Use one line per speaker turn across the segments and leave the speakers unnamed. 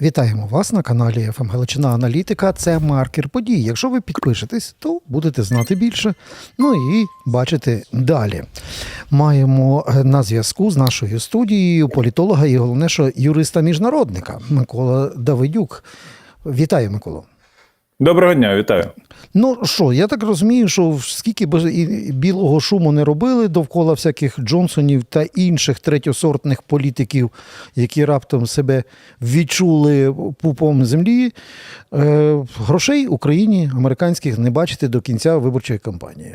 Вітаємо вас на каналі ФМ Галичина Аналітика. Це маркер подій. Якщо ви підпишетесь, то будете знати більше. Ну і бачити далі. Маємо е, на зв'язку з нашою студією політолога і головне, що юриста-міжнародника Микола Давидюк. Вітаю, Микола.
Доброго дня, вітаю.
Ну що, я так розумію, що скільки б білого шуму не робили довкола всяких Джонсонів та інших третьосортних політиків, які раптом себе відчули пупом землі, е, грошей Україні американських не бачити до кінця виборчої кампанії.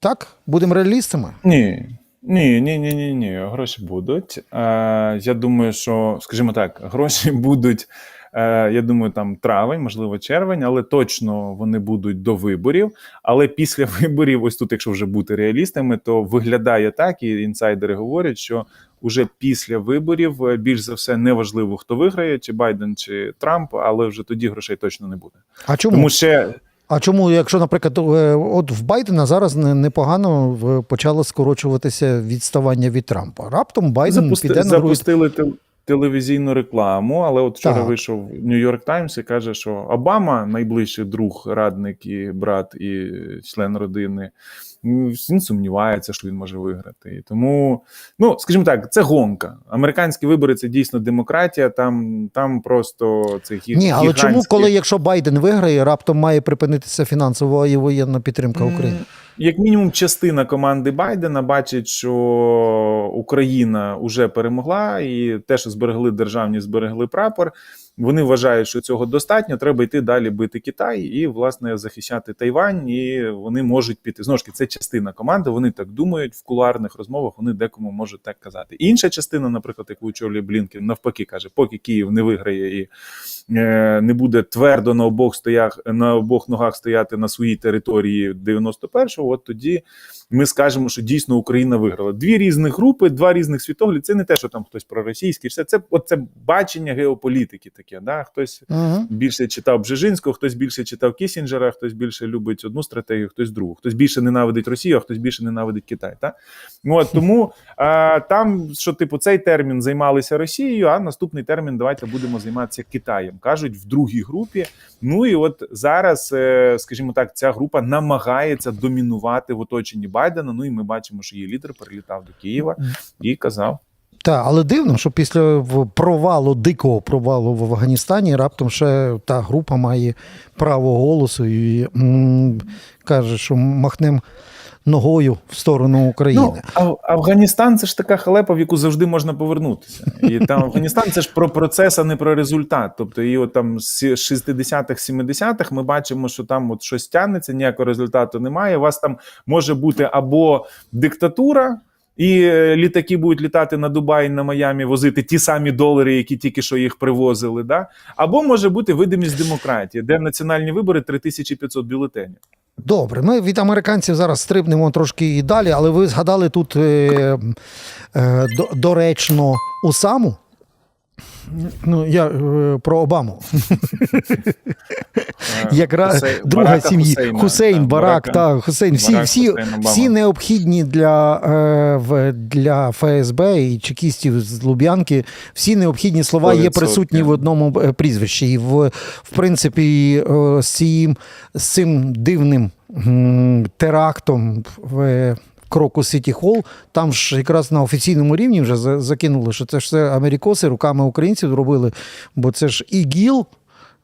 Так, будемо реалістами.
Ні, ні, ні, ні, ні, ні. Гроші будуть. Е, я думаю, що, скажімо так, гроші будуть. Е, Я думаю, там травень, можливо, червень, але точно вони будуть до виборів. Але після виборів, ось тут, якщо вже бути реалістами, то виглядає так, і інсайдери говорять, що уже після виборів е, більш за все неважливо, хто виграє, чи Байден, чи Трамп, але вже тоді грошей точно не буде.
А чому?
Тому ще
А чому, якщо, наприклад, е, от в Байдена зараз не- непогано в- почало скорочуватися відставання від Трампа. Раптом Байден
Запусти,
піде на
запустили телевізійну рекламу, але от вчора
Так.
вийшов Нью-Йорк Таймс і каже, що Обама, найближчий друг, радник і брат і член родини, він сумнівається, що він може виграти. І тому, ну скажімо так, це гонка. Американські вибори це дійсно демократія. Там, там просто це гі-
Ні, але чому, коли якщо Байден виграє, раптом має припинитися фінансова і воєнна підтримка України?
Як мінімум, частина команди Байдена бачить, що Україна вже перемогла, і те, що зберегли державні, зберегли прапор. Вони вважають, що цього достатньо. Треба йти далі бити Китай і власне захищати Тайвань. І вони можуть піти. Знову ж таки, це частина команди. Вони так думають в кулуарних розмовах. Вони декому можуть так казати. Інша частина, наприклад, яку очолює Блінкен, навпаки, каже: поки Київ не виграє і е, не буде твердо на обох стоях на обох ногах стояти на своїй території 91-го, от тоді ми скажемо, що дійсно Україна виграла. Дві різних групи, два різних світогляди. Це не те, що там хтось проросійський, все це от бачення геополітики. Таке да хтось
Угу.
більше читав Бжежинського, хтось більше читав Кісінджера, хтось більше любить одну стратегію, хтось другу, хтось більше ненавидить Росію, а хтось більше ненавидить Китай. Та? От, тому а, там, що типу, цей термін займалися Росією, а наступний термін давайте будемо займатися Китаєм. кажуть в другій групі. Ну і от зараз, е, скажімо так, ця група намагається домінувати в оточенні Байдена. Ну і ми бачимо, що її лідер перелітав до Києва і казав.
Так, але дивно, що після провалу, дикого провалу в Афганістані раптом ще та група має право голосу і м, каже, що махнем ногою в сторону України.
Ну, Аф- Афганістан це ж така халепа, в яку завжди можна повернутися. І там Афганістан це ж про процес, а не про результат. Тобто, і от там з 60-х, 70-х ми бачимо, що там от щось тягнеться, ніякого результату немає. У вас там може бути або диктатура. І е, літаки будуть літати на Дубай, на Майамі, возити ті самі долари, які тільки що їх привозили. Да? Або може бути видимість демократії, де національні вибори 3500 бюлетенів.
Добре, ми від американців зараз стрибнемо трошки і далі, але ви згадали тут е, е, до, доречно Усаму. Ну, я е, про Обаму. Якраз друга сім'ї. Хусейн, Барак, так, Хусейн. Всі, всі, всі необхідні для, е, для ФСБ і чекістів з Луб'янки, всі необхідні слова є присутні в одному е, прізвищі. І в, в принципі, з цим, дивним терактом в Кроку Сіті Холл, там ж якраз на офіційному рівні вже закинули, що це ж все америкоси руками українців робили, бо це ж ІГІЛ,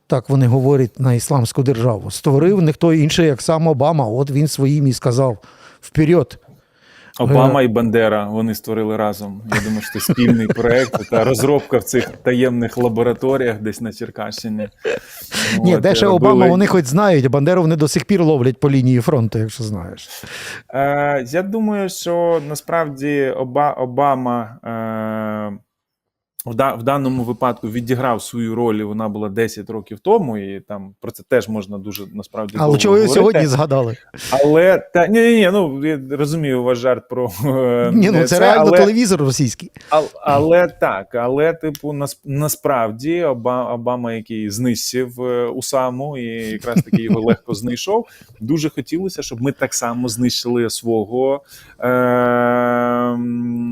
так вони говорять на ісламську державу. Створив не хто інший, як сам Обама. От він своїм і сказав: вперед.
Обама і Бандера вони створили разом. Я думаю, що це спільний проект та розробка в цих таємних лабораторіях десь на Черкащині.
Ні, де ще Обама, вони хоч знають, а Бандеру вони до сих пір ловлять по лінії фронту, якщо знаєш.
Е, я думаю, що насправді Оба, Обама е, в, да, в даному випадку відіграв свою роль. і Вона була 10 років тому, і там про це теж можна дуже насправді.
Але чого ви
говорити.
сьогодні згадали?
Але та ні, ні, ні, ну я розумію ваш жарт про е,
Ні, ну це, реально
але...
телевізор російський.
А, але так, але типу, нас, насправді Оба, Обама, який знищив е, Усаму, і якраз таки його легко знайшов. Дуже хотілося, щоб ми так само знищили свого е,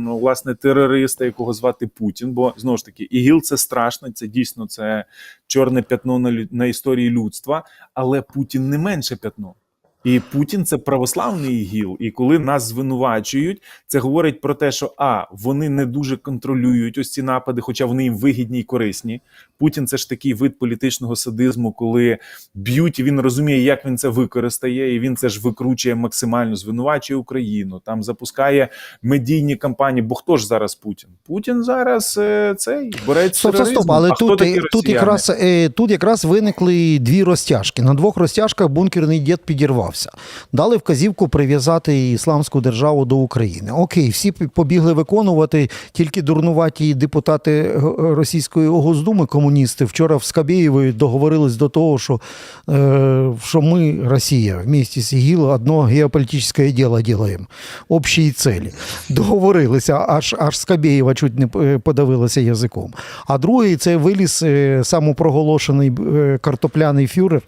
власне терориста, якого звати Путін. Бо знову ж таки, ІГІЛ це страшно, це дійсно це чорне п'ятно на, на історії людства, але Путін не менше п'ятно. І Путін це православний ІГІЛ. І коли нас звинувачують, це говорить про те, що а вони не дуже контролюють ось ці напади, хоча вони їм вигідні і корисні. Путін це ж такий вид політичного садизму, коли б'ють, і він розуміє, як він це використає, і він це ж викручує максимально, звинувачує Україну, там запускає медійні кампанії. Бо хто ж зараз Путін? Путін зараз е, цей борець
Стоп, стоп, стоп, але
а хто
тут,
такі
е, тут, якраз, е, тут якраз виникли дві розтяжки. На двох розтяжках бункерний дід підірвався. Дали вказівку прив'язати ісламську державу до України. Окей, всі побігли виконувати, тільки дурнуваті депутати е, Російської Госдуми, комуністи, вчора в Скабєєвої договорились до того, що, е, що ми, Росія, вместе з ІГІЛ одно геополітичне діло робимо. Общі цілі. Договорилися, аж, аж Скабєєва чуть не е, подавилася язиком. А другий це виліз е, самопроголошений е, картопляний фюрер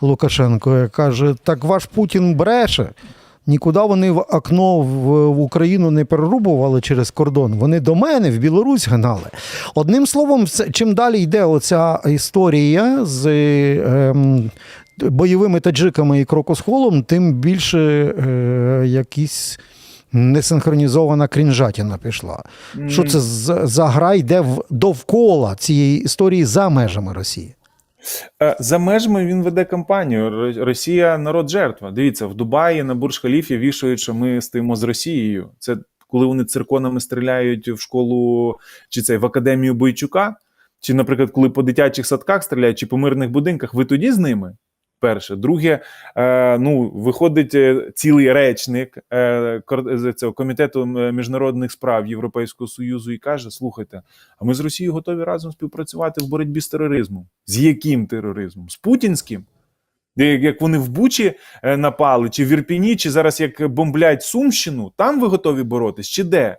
Лукашенко. е, Каже: так ваш Путін бреше. Нікуди вони в окно в, Україну не перерубували через кордон. Вони до мене в Білорусь гнали. Одним словом, чим далі йде оця історія з ем, бойовими таджиками і крокосхолом, тим більше е, якісь несинхронізована крінжатіна пішла. Що це за, за гра йде в, довкола цієї історії за межами Росії?
Е, За межами він веде кампанію. Росія народ жертва. Дивіться, в Дубаї на Бурж-Халіфі вішають, що ми стоїмо з Росією. Це коли вони цирконами стріляють в школу чи це в академію Бойчука, чи, наприклад, коли по дитячих садках стріляють, чи по мирних будинках, ви тоді з ними? Перше, друге, е, ну виходить е, цілий речник е, цього комітету міжнародних справ Європейського союзу і каже: слухайте, а ми з Росією готові разом співпрацювати в боротьбі з тероризмом. З яким тероризмом? З путінським? Як вони в Бучі е, напали, чи в Ірпіні, чи зараз як бомблять Сумщину, там ви готові боротись, чи де?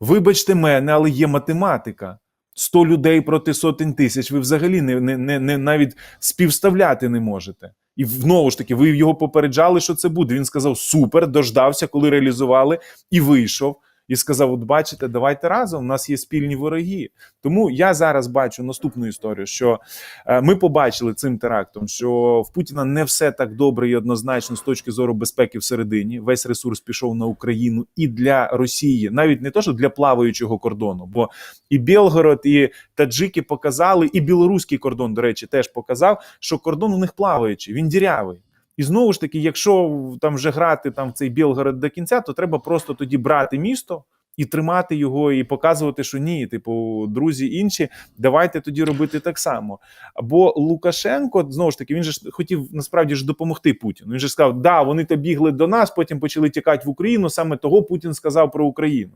Вибачте мене, але є математика. 100 людей проти сотень тисяч. Ви взагалі не, не, не, не навіть співставляти не можете. І знову ж таки, ви його попереджали, що це буде. Він сказав: супер, дождався, коли реалізували, і вийшов. І сказав: От бачите, давайте разом. У нас є спільні вороги. Тому я зараз бачу наступну історію: що е, ми побачили цим терактом, що в Путіна не все так добре і однозначно з точки зору безпеки всередині. Весь ресурс пішов на Україну і для Росії, навіть не то, що для плаваючого кордону, бо і Білгород, і таджики показали, і білоруський кордон, до речі, теж показав, що кордон у них плаваючий, він дірявий. І знову ж таки, якщо там вже грати там в цей Білгород до кінця, то треба просто тоді брати місто і тримати його, і показувати, що ні, типу, друзі інші, давайте тоді робити так само. Бо Лукашенко знову ж таки він же ж хотів насправді ж допомогти Путіну. Він же сказав, да, вони то бігли до нас, потім почали тікати в Україну. Саме того Путін сказав про Україну.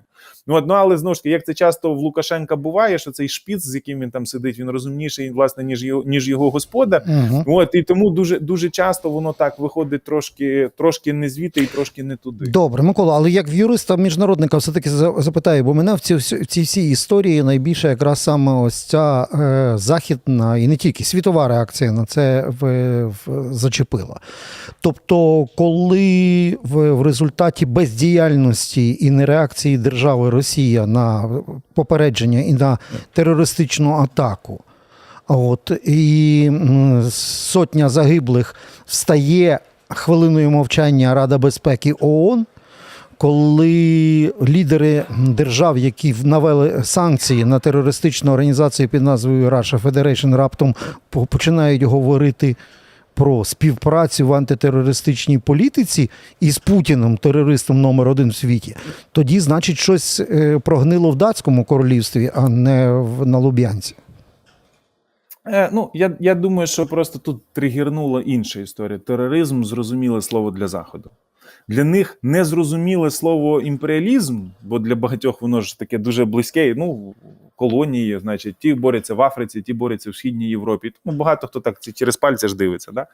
Ну, одно, але знову ж таки, як це часто в Лукашенка буває, що цей шпіц, з яким він там сидить, він розумніший, власне, ніж його ніж його господар.
Угу.
От і тому дуже дуже часто воно так виходить трошки, трошки не звідти і трошки не туди.
Добре, Микола, але як в юриста міжнародника все-таки за- запитаю, бо мене в цій, в цій всій історії найбільше якраз саме ось ця е, західна і не тільки світова реакція на це в, в, зачепила. Тобто, коли в, в результаті бездіяльності і нереакції держави Росія на попередження і на терористичну атаку. От і сотня загиблих встає хвилиною мовчання Рада безпеки ООН, коли лідери держав, які навели санкції на терористичну організацію під назвою Russia Federation, раптом починають говорити. Про співпрацю в антитерористичній політиці із Путіним, терористом номер один в світі, тоді, значить, щось е, прогнило в датському королівстві, а не в, на Луб'янці.
Е, ну я, я думаю, що просто тут тригернула інша історія. Тероризм зрозуміле слово для заходу. Для них незрозуміле слово імперіалізм, бо для багатьох воно ж таке дуже близьке. Ну, колонії, значить, ті борються в Африці, ті борються в Східній Європі. Тому багато хто так через пальці ж дивиться. Да?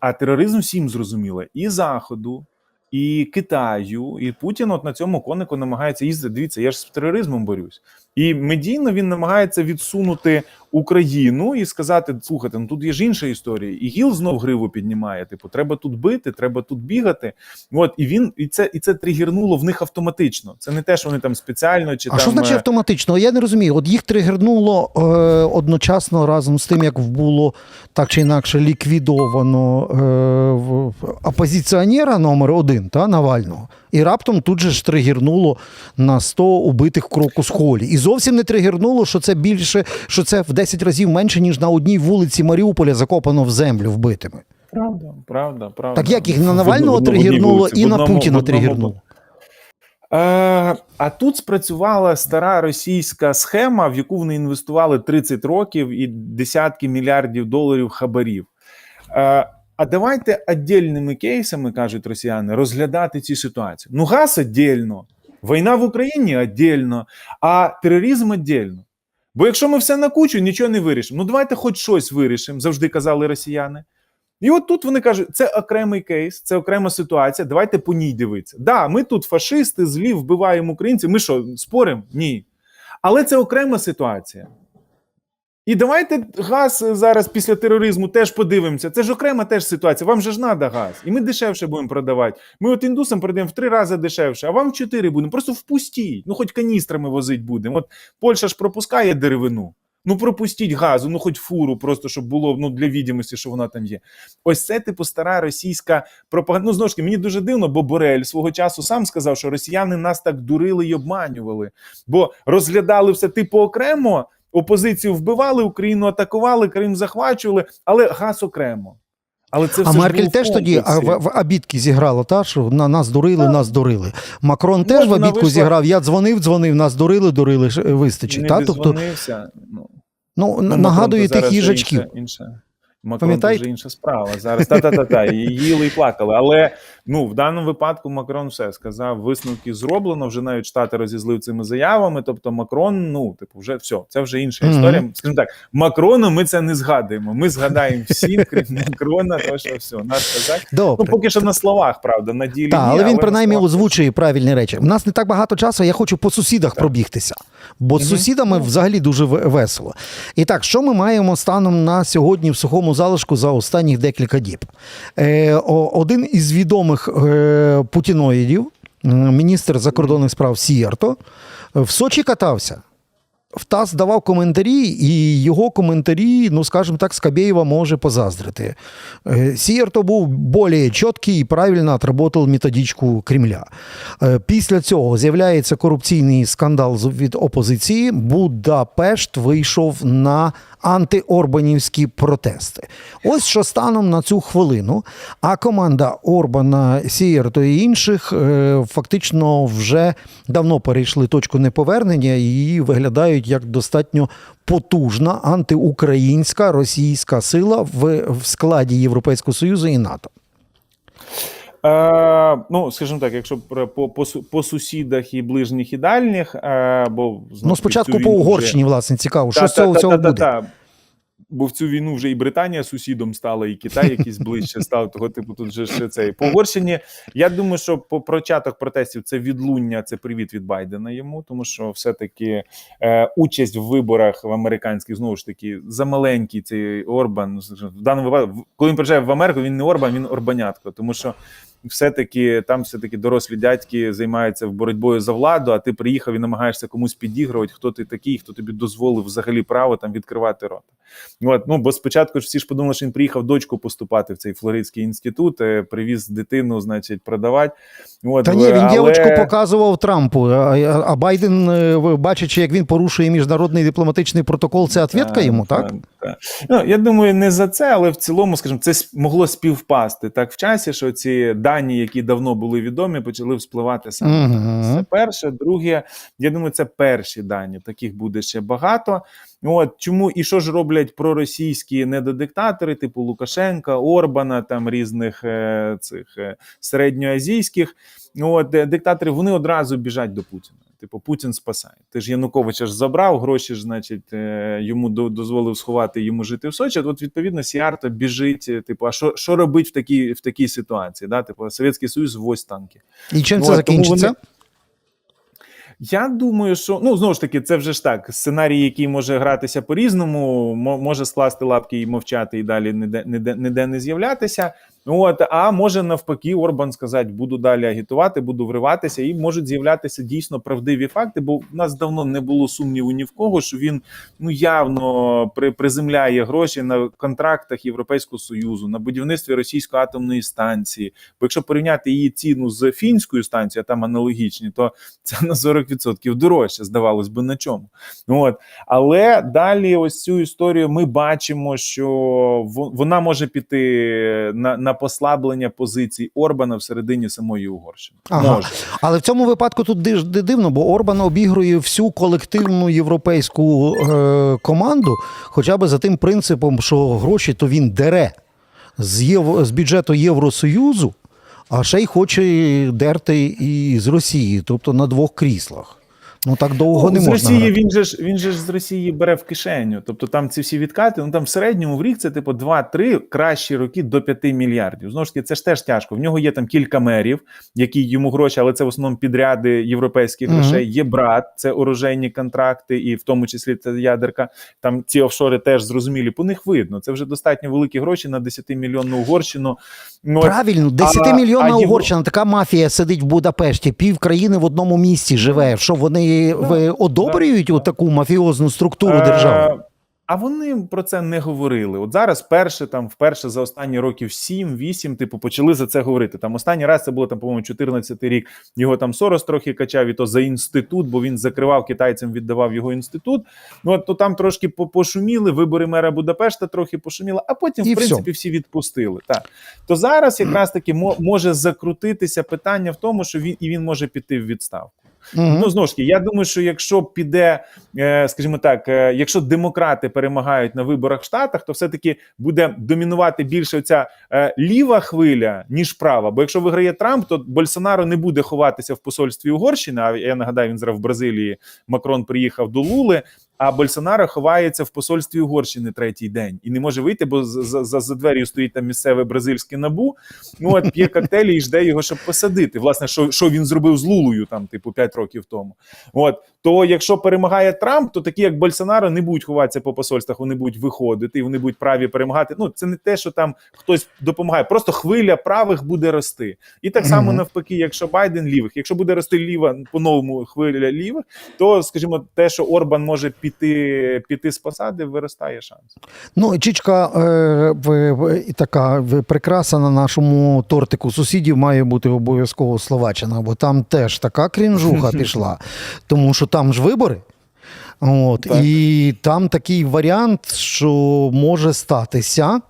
А тероризм всім зрозуміло і Заходу, і Китаю, і Путін от на цьому конику намагається їздити. Дивіться, я ж з тероризмом борюсь. І медійно він намагається відсунути Україну і сказати: слухайте, ну тут є ж інша історія. І ГІЛ знов гриву піднімає. Типу, треба тут бити, треба тут бігати. От і він і це і це тригернуло в них автоматично. Це не те, що вони там спеціально чи
А
там
що значить
е,
автоматично? Я не розумію. От їх тригернуло е, одночасно разом з тим, як було так чи інакше ліквідовано е, в- опозиціонера номер один та Навального. І раптом тут же ж тригернуло на 100 убитих в крокус холі. І зовсім не тригернуло, що це більше, що це в 10 разів менше, ніж на одній вулиці Маріуполя закопано в землю вбитими.
Правда, правда, правда.
Так як їх на Навального тригернуло
вулиці,
і на Путіна тригернуло.
Е, а тут спрацювала стара російська схема, в яку вони інвестували 30 років і десятки мільярдів доларів хабарів. А давайте віддільними кейсами, кажуть росіяни, розглядати ці ситуації. Ну, газ віддільно, війна в Україні віддільно, а тероризм віддільно. Бо якщо ми все на кучу, нічого не вирішимо. Ну давайте хоч щось вирішимо, завжди казали росіяни. І от тут вони кажуть, це окремий кейс, це окрема ситуація. Давайте по ній дивитися. Да, ми тут фашисти, злі, вбиваємо українців. Ми що, споримо? Ні. Але це окрема ситуація. І давайте газ зараз після тероризму теж подивимося. Це ж окрема теж ситуація. Вам же ж треба газ. І ми дешевше будемо продавати. Ми от індусам продаємо в три рази дешевше, а вам в чотири будемо. Просто впустіть. Ну, хоч каністрами возить будемо. От Польща ж пропускає деревину. Ну, пропустіть газу, ну хоч фуру, просто щоб було ну, для відомості, що вона там є. Ось це типу стара російська пропаганда. Ну, знову ж таки, мені дуже дивно, бо Борель свого часу сам сказав, що росіяни нас так дурили і обманювали, бо розглядали все типу окремо. Опозицію вбивали, Україну атакували, Крим захвачували, але газ окремо. Але це все
А Меркель теж тоді а, в, в обідки зіграла, та що на нас дурили, нас дурили. Макрон теж в обідку
вийшла-
зіграв. Я дзвонив, дзвонив, нас дурили, дурили, е, вистачить.
не
Та? Тобто.
Ну,
ну,
Ну,
нагадує тих їжачків.
Інша, інша. Макрон дуже інша справа. Зараз та-та-та-та, їли і плакали. Але ну, в даному випадку Макрон все сказав, висновки зроблено, вже навіть Штати розізлив цими заявами. Тобто Макрон, ну, типу, вже все, це вже інша історія. Скажімо так, Макрону ми це не згадуємо. Ми згадаємо всім, крім Макрона, то що все, наш козак. Ну, поки що на словах, правда, на ділі.
Так, але він
на
принаймні озвучує правильні речі. У нас не так багато часу, я хочу по сусідах пробігтися. Бо з
Мгм.
сусідами взагалі дуже весело. І так, що ми маємо станом на сьогодні в сухому залишку за останніх декілька діб? Е, один із відомих е, путіноїдів, міністр закордонних справ Сієрто, е, в Сочі катався. В ТАСС давав коментарі, і його коментарі, ну скажімо так, Скабєєва може позаздрити. Е, Сієрто був більш чіткий і правильно отработав методичку Кремля. Е, Після цього з'являється корупційний скандал від опозиції. Будапешт вийшов на антиорбанівські протести. Ось що станом на цю хвилину. А команда Орбана, Сієрто і інших е, фактично вже давно перейшли точку неповернення і виглядають як достатньо потужна антиукраїнська російська сила в, в складі Європейського Союзу і НАТО.
Е, ну, скажімо так, якщо по, по, по сусідах і ближніх і дальніх, е, бо
Ну, спочатку по
Угорщині,
Угорщині, власне, цікаво, що
Та-
з цього
та-
всього
та- та-
буде.
та. Бо в цю війну вже і Британія сусідом стала, і Китай якийсь ближче став. Того типу, тут же ще цей по Я думаю, що по початок протестів це відлуння, це привіт від Байдена йому, тому що все-таки е, участь в виборах в американських знову ж таки замаленький цей Орбан. В даному випадку, коли він приїжджає в Америку, він не Орбан, він Орбанятко, тому що. Все-таки там все-таки дорослі дядьки займаються боротьбою за владу, а ти приїхав і намагаєшся комусь підігрувати, хто ти такий, хто тобі дозволив взагалі право там відкривати рота. От, ну, бо спочатку ж всі ж подумали, що він приїхав дочку поступати в цей Флоридський інститут, е, привіз дитину, значить, продавати. От,
Та ні, він
але-
дівчинку показував Трампу, а, а Байден, е, бачачи, як він порушує міжнародний дипломатичний протокол, це ответка йому, так?
так. Ну, я думаю, не за це, але в цілому, скажімо, це могло співпасти так в часі, що ці дані, які давно були відомі, почали вспливати саме.
Мгм.
Це перше. Друге, я думаю, це перші дані. Таких буде ще багато. От чому і що ж роблять проросійські недодиктатори, типу Лукашенка, Орбана, там різних е, цих е, середньоазійських. От е, диктатори вони одразу біжать до Путіна. Типу, Путін спасає. Ти ж Януковича ж забрав, гроші ж, значить, е, йому до- дозволив сховати йому жити в Сочі. От відповідно Сіарто біжить. е, Типу, а що, що робить в такій в такій ситуації? Да? Типу, Совєтський Союз вось танки.
І чим
Ну,
це закінчиться?
вони- Я думаю, що ну знову ж таки, це вже ж так. Сценарій, який може гратися по-різному, може скласти лапки і мовчати, і далі ніде, ніде, ніде не з'являтися. От, а може навпаки, Орбан сказати, буду далі агітувати, буду вриватися, і можуть з'являтися дійсно правдиві факти, бо в нас давно не було сумніву ні в кого, що він ну явно при, приземляє гроші на контрактах Європейського союзу, на будівництві російської атомної станції. Бо якщо порівняти її ціну з фінською станцією, а там аналогічні, то це на 40% дорожче, здавалось би, на чому. От. Але далі, ось цю історію ми бачимо, що вона може піти на, на послаблення позицій Орбана всередині самої Угорщини.
Ага.
Може.
Але в цьому випадку тут дивно, бо Орбан обігрує всю колективну європейську е, команду, хоча б за тим принципом, що гроші то він дере з, єв... з бюджету Євросоюзу, а ще й хоче дерти і з Росії, тобто на двох кріслах. Ну так довго
Ну,
не
з
можна.
Росії
грати.
він же ж він же ж з Росії бере в кишеню. Тобто там ці всі відкати, ну там в середньому в рік це типу 2-3 кращі роки до 5 мільярдів. Знову ж таки, це ж теж тяжко. В нього є там кілька мерів, які йому гроші, але це в основному підряди європейських грошей. Є брат, це оружейні контракти, і в тому числі це ядерка. Там ці офшори теж зрозумілі. По них видно. Це вже достатньо великі гроші на 10 мільйонну Угорщину. Ну,
Правильно, 10
а
мільйонна
його-
Угорщина, така мафія сидить в Будапешті, пів країни в одному місці живе. Що вони ви одобрюють
да.
таку мафіозну структуру
Е,
держави?
А вони про це не говорили. От зараз, перше, там, вперше за останні років 7-8, типу, почали за це говорити. Там останній раз це було там, по-моєму, 14 рік. Його там Сорос трохи качав, і то за інститут, бо він закривав китайцям, віддавав його інститут. Ну от то там трошки пошуміли. Вибори мера Будапешта трохи пошуміли, а потім,
І
в принципі, всі відпустили. Так то зараз якраз таки мо- може закрутитися питання в тому, що він і він може піти в відставку.
Мгм.
Ну знову ж таки, я думаю, що якщо піде, е, скажімо так, е, якщо демократи перемагають на виборах в Штатах, то все-таки буде домінувати більше оця е, ліва хвиля, ніж права. Бо якщо виграє Трамп, то Больсонаро не буде ховатися в посольстві Угорщини. А я нагадаю, він зараз в Бразилії Макрон приїхав до Лули. А Больсонаро ховається в посольстві Угорщини третій день і не може вийти, бо за, за, за двер'ю стоїть там місцеве бразильське набу. Ну от п'є коктейлі і жде його, щоб посадити. Власне, що, що він зробив з Лулою, там, типу, 5 років тому. От то, якщо перемагає Трамп, то такі, як Больсонаро, не будуть ховатися по посольствах, вони будуть виходити, і вони будуть праві перемагати. Ну це не те, що там хтось допомагає, просто хвиля правих буде рости. І так само навпаки, якщо Байден лівих, якщо буде рости ліва по новому хвиля лівих, то скажімо, те, що Орбан може піти піти з посади, виростає шанс.
Ну, Чічка, е, в, в, і така в, прикраса на нашому тортику сусідів має бути обов'язково Словаччина, бо там теж така крінжуха пішла, тому що там ж вибори. От,
Так.
і там такий варіант, що може статися,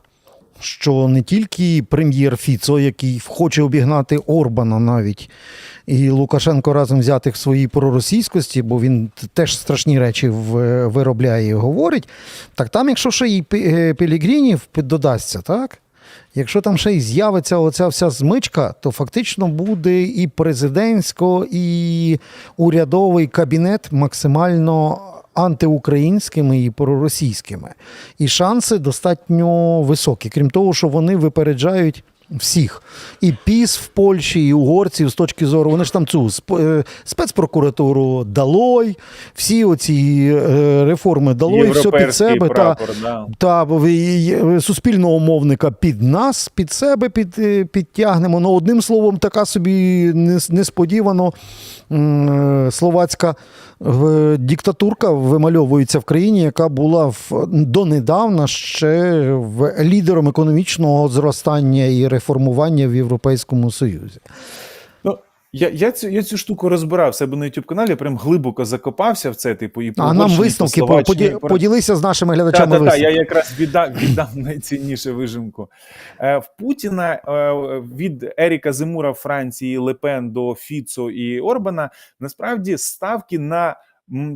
що не тільки прем'єр Фіцо, який хоче обігнати Орбана навіть, і Лукашенко разом взятих в своїй проросійськості, бо він теж страшні речі виробляє і говорить. Так там, якщо ще й е, Пелігрінів додасться, так? Якщо там ще й з'явиться оця вся змичка, то фактично буде і президентсько, і урядовий кабінет максимально антиукраїнськими і проросійськими. І шанси достатньо високі. Крім того, що вони випереджають всіх. І ПІС в Польщі, і угорців з точки зору. Вони ж там цю е, спецпрокуратуру Далой, всі оці е, реформи Далой, все під себе. Та,
да.
та суспільного мовника під нас, під себе під, е, підтягнемо. Ну, одним словом, така собі несподівано е, словацька е, диктатурка вимальовується в країні, яка була в, донедавна ще лідером економічного зростання і реформування в Європейському Союзі.
Ну, я, я, цю, я цю штуку розбирав себе на youtube каналі, прям глибоко закопався в це, типу, і
А нам висновки
по
по- поді-
по-
поділися з нашими глядачами.
так, так,
висновки.
я якраз віддав, віддав найцінніше вижимку. Е, в Путіна е, від Еріка Зимура в Франції, Лепен до Фіцо і Орбана насправді ставки на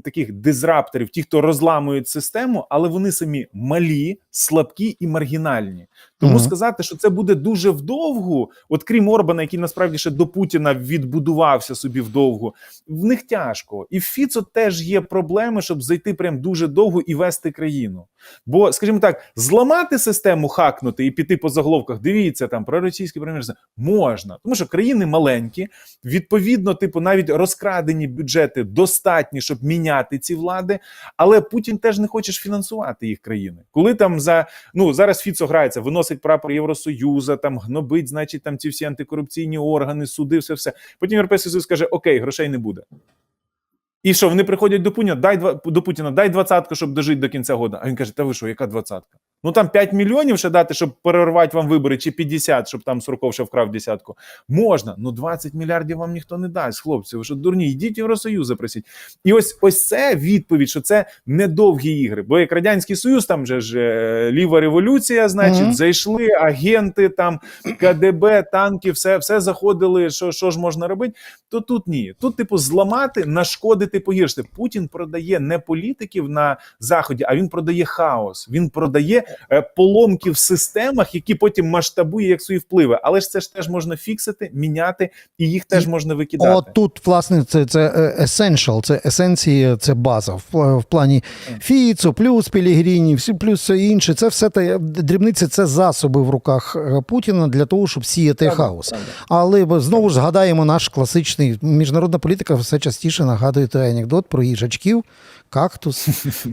таких дизрапторів, ті, хто розламують систему, але вони самі малі, слабкі і маргінальні. Тому
Мгм.
сказати, що це буде дуже вдовго, от крім Орбана, який насправді ще до Путіна відбудувався собі вдовго, в них тяжко. І в Фіцо теж є проблеми, щоб зайти прям дуже довго і вести країну. Бо, скажімо так, зламати систему, хакнути і піти по заголовках, дивіться там про російське прем'єр можна, тому що країни маленькі, відповідно, типу, навіть розкрадені бюджети достатні, щоб міняти ці влади. Але Путін теж не хоче фінансувати їх країни. Коли там за ну зараз Фіцо грається, виносить прапор Євросоюза, там гнобить, значить, там ці всі антикорупційні органи, суди, все все. Потім Європейський Союз каже: Окей, грошей не буде. І що, вони приходять до Путіна, дай до Путіна, дай двадцятку, щоб дожити до кінця года. А він каже: Та ви що, яка двадцятка? Ну там 5 мільйонів ще дати, щоб перервати вам вибори, чи 50, щоб там Сурков ще вкрав десятку. Можна, ну 20 мільярдів вам ніхто не дасть, хлопці. Ви що дурні? Йдіть Євросоюз запросіть. І ось ось це відповідь, що це недовгі ігри. Бо як радянський союз, там же ж е, ліва революція, значить,
Мгм.
зайшли агенти, там КДБ, танки, все, все заходили. Що, що ж можна робити? То тут ні. Тут, типу, зламати, нашкодити, погіршити. Путін продає не політиків на заході, а він продає хаос. Він продає поломки в системах, які потім масштабує як свої впливи. Але ж це ж теж можна фіксити, міняти, і їх теж можна викидати.
От тут, власне, це, це е, essential, це есенція, це база. В, в плані Фіцо, плюс Пелігріні, всі плюс все інше. Це все те дрібниці, це засоби в руках е, Путіна для того, щоб сіяти хаос. Але знову ж згадаємо наш класичний міжнародна політика все частіше нагадує той анекдот про їжачків. Кактус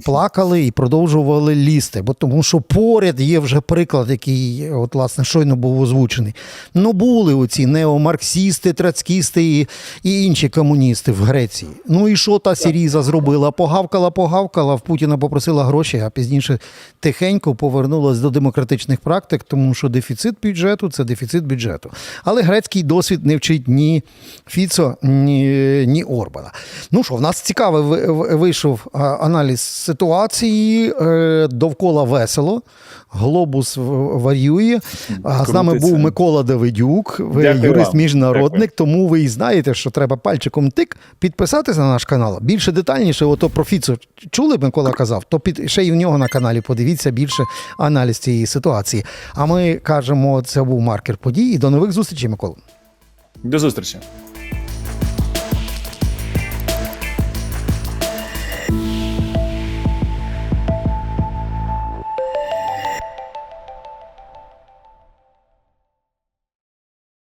плакали і продовжували лізти, бо тому що поряд є вже приклад, який от власне щойно був озвучений. Ну були оці неомарксісти, трацкісти і, і інші комуністи в Греції. Ну і що та Сіріза зробила? Погавкала, погавкала, в Путіна попросила гроші, а пізніше тихенько повернулась до демократичних практик, тому що дефіцит бюджету це дефіцит бюджету. Але грецький досвід не вчить ні Фіцо, ні, ні Орбана. Ну що, в нас цікавий ви- ви- вийшов аналіз ситуації е, довкола весело. Глобус варює. А з нами був Микола Давидюк, ви
Дякую
юрист міжнародник, тому ви і знаєте, що треба пальчиком тик підписатися на наш канал. Більше детальніше, ото про Фіцо чули, Микола казав, то під ще й в нього на каналі подивіться більше аналіз цієї ситуації. А ми кажемо, це був маркер подій. І до нових зустрічей, Микола.
До зустрічі.